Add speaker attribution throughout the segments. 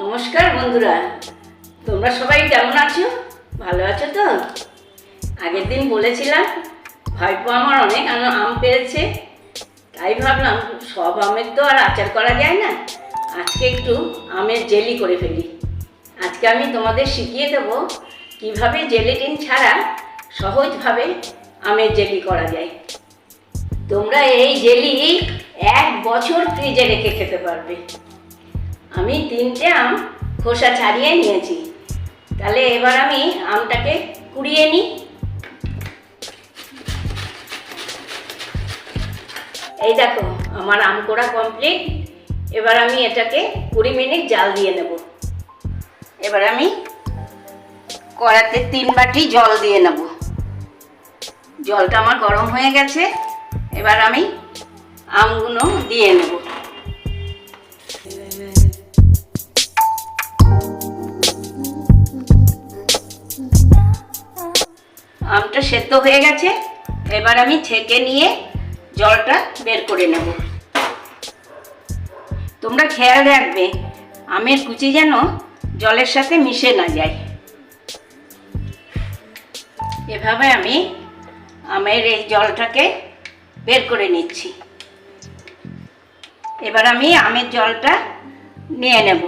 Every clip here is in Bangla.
Speaker 1: নমস্কার বন্ধুরা। তোমরা সবাই কেমন আছো? ভালো আছো তো? আগের দিন বলেছিলাম, ভাইপো আমার অনেক আম- পেয়েছে। তাই ভাবলাম, সব আমের তো আর আচার করা যায় না। আজকে একটু আমের জেলি করে ফেলি। আজকে আমি তোমাদের শিখিয়ে দেবো, কীভাবে জেলিটিন ছাড়া সহজভাবে আমের জেলি করা যায়। তোমরা এই জেলি এক বছর ফ্রিজে রেখে খেতে পারবে। আমি তিনটে আম খোসা ছাড়িয়ে নিয়েছি। তাহলে এবার আমি আমটাকে কুড়িয়ে নিই। এই দেখো, আমার আম কোড়া কমপ্লিট এবার আমি এটাকে কুড়ি মিনিট জাল দিয়ে নেব। এবার আমি কড়াতে তিন বাটি জল দিয়ে নেব। জলটা আমার গরম হয়ে গেছে। এবার আমি আমগুলো দিয়ে নেব। আমটা সেদ্ধ হয়ে গেছে। এবার আমি ছেঁকে নিয়ে জলটা বের করে নেব। তোমরা খেয়াল রাখবে, আমের কুচি যেন জলের সাথে মিশে না যায়। এভাবে আমি আমের এই জলটাকে বের করে নিচ্ছি। এবার আমি আমের জলটা নিয়ে নেব।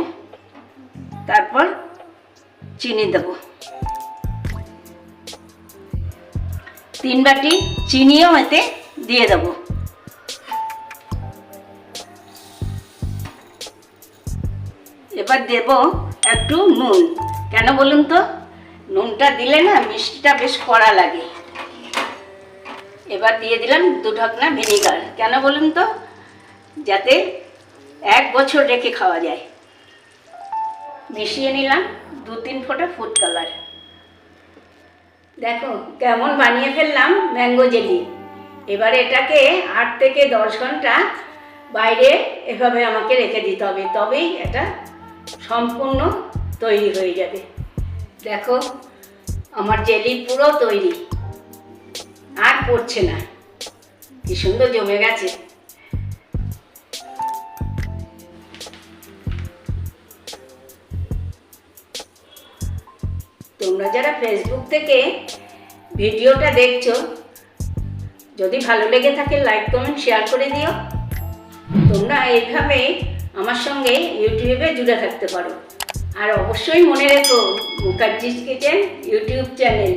Speaker 1: তারপর চিনি দেবো। তিন বাটি চিনিও এতে দিয়ে দেবো। এবার দেব একটু নুন। কেন বলুন তো? নুনটা দিলে না মিষ্টিটা বেশ কড়া লাগে। এবার দিয়ে দিলাম দু ঢাকনা ভিনিগার। কেন বলুন তো? যাতে এক বছর রেখে খাওয়া যায়। মিশিয়ে নিলাম দু তিন ফোঁটা ফুড কালার দেখো, কেমন বানিয়ে ফেললাম ম্যাঙ্গো জেলি এবার এটাকে আট থেকে দশ ঘণ্টা বাইরে এভাবে আমাকে রেখে দিতে হবে, তবেই এটা সম্পূর্ণ তৈরি হয়ে যাবে। দেখো, আমার জেলি পুরো তৈরি। আর পড়ছে না। কি সুন্দর জমে গেছে। তোমরা যারা ফেসবুক থেকে ভিডিওটা দেখছ, যদি ভালো লেগে থাকে লাইক কমেন্ট শেয়ার করে দিও। তোমরা এইভাবে আমার সঙ্গে ইউটিউবে জুড়ে থাকতে পারো। আর অবশ্যই মনে রেখো মুখার্জিস কিচেন ইউটিউব চ্যানেল।